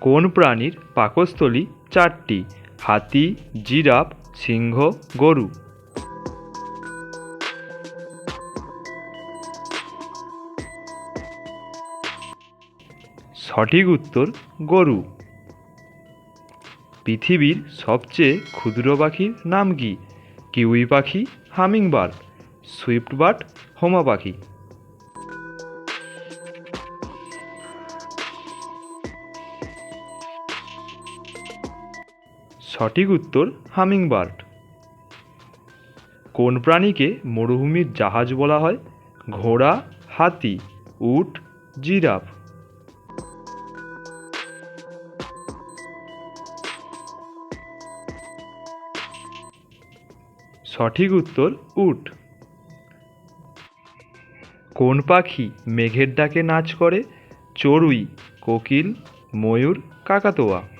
কোন প্রাণীর পাকস্থলী চারটি? হাতি, জিরাফ, সিংহ, গরু। সঠিক উত্তর, গরু। পৃথিবীর সবচেয়ে ক্ষুদ্র পাখির নাম কি? কিউই পাখি হামিংবার্ড সুইফট বার্ড হোমা পাখি। সঠিক উত্তর হামিংবার্ড। কোন প্রাণীকে মরুভূমির জাহাজ বলা হয়? ঘোড়া, হাতি, উট, জিরাফ। সঠিক উত্তর, উট। কোন পাখি মেঘের ডাকে নাচ করে? চড়ুই, কোকিল, ময়ূর, কাকাতোয়া।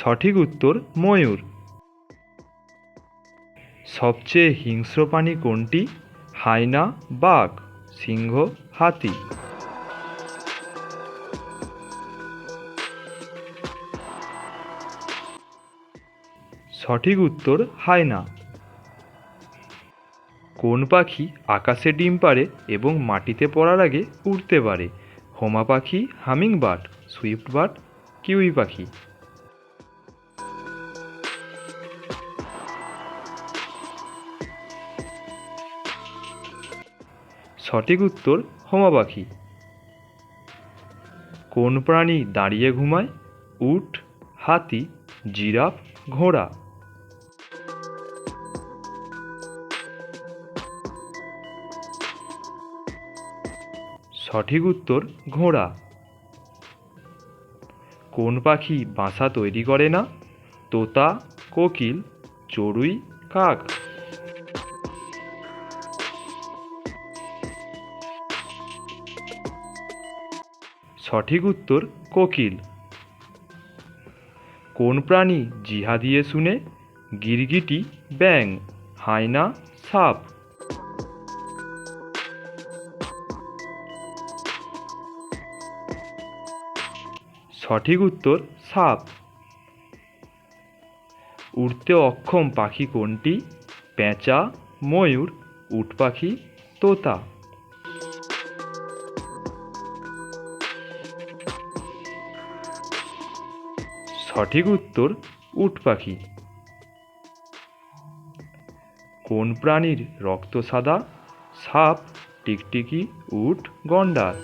সঠিক উত্তর ময়ূর। সবচেয়ে হিংস্র প্রাণী কোনটি? হায়না বাঘ, সিংহ, হাতি। সঠিক উত্তর হায়না কোন পাখি আকাশে ডিম পারে এবং মাটিতে পড়ার আগে উড়তে পারে? হোমা পাখি humming bird swift bird kiwi পাখি। সঠিক উত্তর হোমা পাখি। কোন প্রাণী দাঁড়িয়ে ঘুমায়? উট, হাতি, জিরাফ, ঘোড়া। সঠিক উত্তর ঘোড়া। কোন পাখি বাসা তৈরি করে না? তোতা, কোকিল, চড়ুই, কাক। সঠিক উত্তর কোকিল। কোন প্রাণী জিহা দিয়ে শুনে গিরগিটি ব্যাং হায়না সাপ। সঠিক উত্তর, সাপ। উড়তে অক্ষম পাখি কোনটি? পেঁচা, ময়ূর, উট পাখি, তোতা। সঠিক উত্তর উট পাখি। কোন প্রাণীর রক্ত সাদা? সাপ, টিকটিকি, উট গন্ডার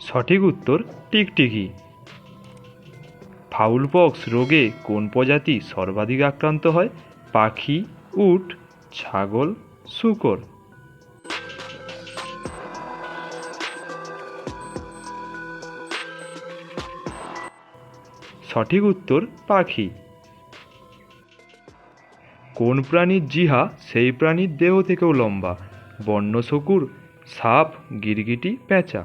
সঠিক উত্তর টিকটিকি। ফাউলপক্স রোগে কোন প্রজাতি সর্বাধিক আক্রান্ত হয়? পাখি, উট, ছাগল, শূকর। সঠিক উত্তর পাখি। কোন প্রাণীর জিহা সেই প্রাণীর দেহ থেকেও লম্বা? বন্য শকুর, সাপ, গিরগিটি, পেঁচা।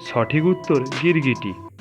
সঠিক উত্তর গিরগিটি।